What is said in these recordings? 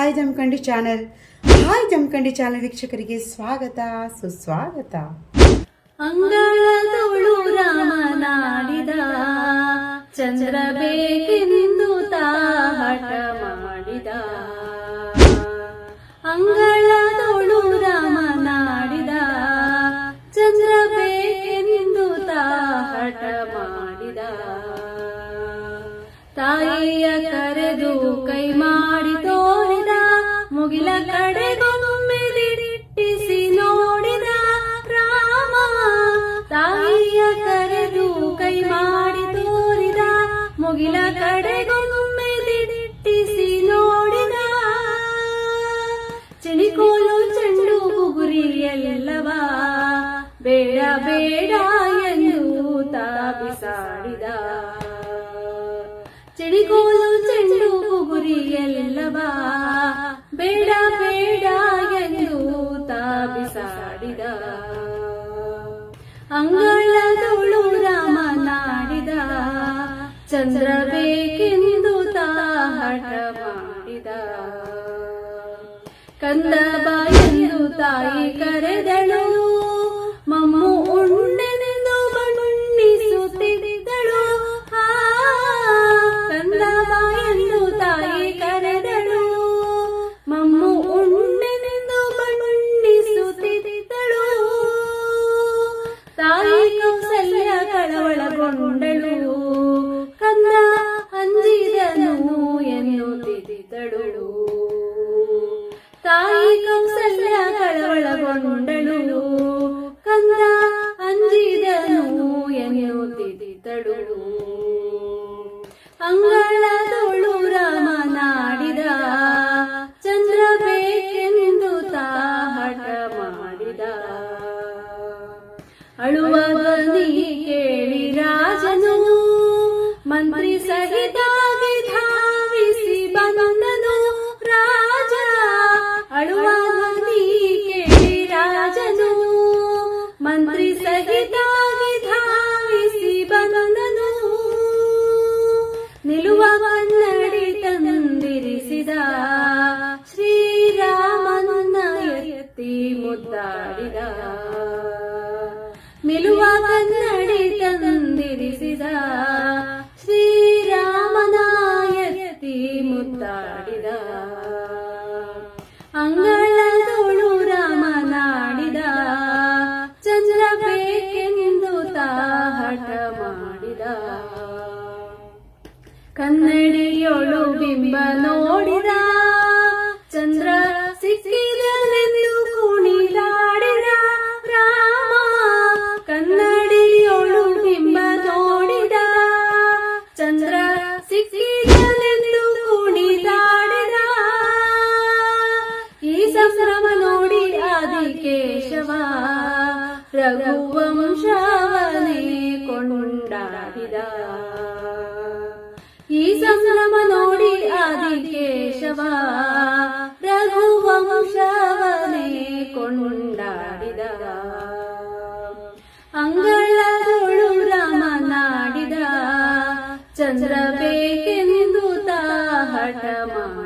Hi Jamkhandi channel. Hi Jamkhandi channel ವೀಕ್ಷಕರಿಗೆ ಸ್ವಾಗತ, ಸುಸ್ವಾಗತ. ಅಂಗಳದವಳು ರಾಮನಾಡಿದ ಚಂದ್ರ ಬೇಕೆಂದು ತಾಹಟ ಮಾಡಿದ. ಅಂಗಳದವಳು ರಾಮನಾಡಿದ ಚಂದ್ರ ಬೇಕೆಂದು ತಾಹಟ ಮಾಡಿದ. ತಾಯಿಯ ಕರೆದು ಕೈ ಮಾಡಿ ತೋರಿದ ಮುಗಿಲ ಕಡೆಗೊಮ್ಮೆ ದಿಟ್ಟಿಸಿ ನೋಡಿದ ರಾಮ, ತಾಯಿಯ ಕರೆದು ಕೈ ಮಾಡಿ ತೋರಿದ ಮುಗಿಲ ಕಡೆಗೊಮ್ಮೆ ದಿಟ್ಟಿಸಿ ನೋಡಿದ ಚಿಣಿಕೋಲು ಚೆಂಡು ಬುಗುರಿ ಎಲ್ಲವಾ, ಬೇಡ ಬೇಡ ಎಂದು ತಾಪಿಸಾಡಿದ. ಚೆಂಡು ಬುಗುರಿ ಎಲ್ಲವ ಬೇಡ ಬೇಡ ಎಂದು ತಾಬಿಸಾಡಿದ ಅಂಗಳದೊಳು ರಾಮನಾಡಿದ ಚಂದ್ರ ಬೇಕೆಂದು ತಾಹಟ ಮಾಡಿದ. ಕಂದ ತಾಯಿ ಕರೆದಳು. ಕಳವಳಗೊಂಡಳು ಕಂದ ಅಂಜಿದನು ಎನ್ನುತ್ತಿದ್ದಳು ಅಂಗಳದೊಳು ರಾಮನಾಡಿದ ಚಂದ್ರ ಬೇಕೆಂದು ತಾಹಟ ಮಾಡಿದ. ಅಳುವ ಕೇಳಿ ರಾಜನು. ಮಂತ್ರಿ ಸಹಿತಾಗಿ ಮಂತ್ರಿ ಸಹಿತಾಗಿ ಧಾವಿಸಿ ಬಂದನು ನಿಲುವ ಕನ್ನಡಿ ತಂದಿರಿಸಿದ ಶ್ರೀರಾಮನ ಎತ್ತಿ ಮುದ್ದಾಡಿದ ನಿಲುವ ಕನ್ನಡಿ ತಂದಿರಿಸಿದ ಶ್ರೀರಾಮನ ಎತ್ತಿ ಮುದ್ದಾಡಿದ ಆದಿಕೇಶವ ರಘುವಂಶವನೇ ಕೊಂಡಾಡಿದ. ಈ ಸಂಭ್ರಮ ನೋಡಿ ಆದಿ ಆದಿಕೇಶವ ರಘುವಂಶವನೇ ಕೊಂಡಾಡಿದ. ಅಂಗಳದೊಳು ರಾಮನಾಡಿದ ಚಂದ್ರ ಬೇಕೆಂದು ತಾ ಮಾಡಿದ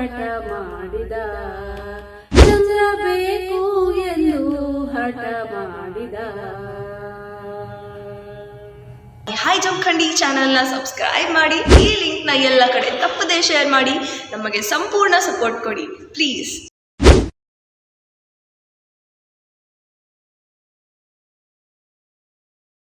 ಹಠ ಮಾಡಿದ. ಚಂದ್ರ ಬೇಕು ಎಂದು ಹಠ ಮಾಡಿದ. ಹಾಯ್ ಜಮಖಂಡಿ ಚಾನಲ್ನ ಸಬ್ಸ್ಕ್ರೈಬ್ ಮಾಡಿ, ಈ ಲಿಂಕ್ನ ಎಲ್ಲ ಕಡೆ ತಪ್ಪದೇ ಶೇರ್ ಮಾಡಿ, ನಮಗೆ ಸಂಪೂರ್ಣ ಸಪೋರ್ಟ್ ಕೊಡಿ ಪ್ಲೀಸ್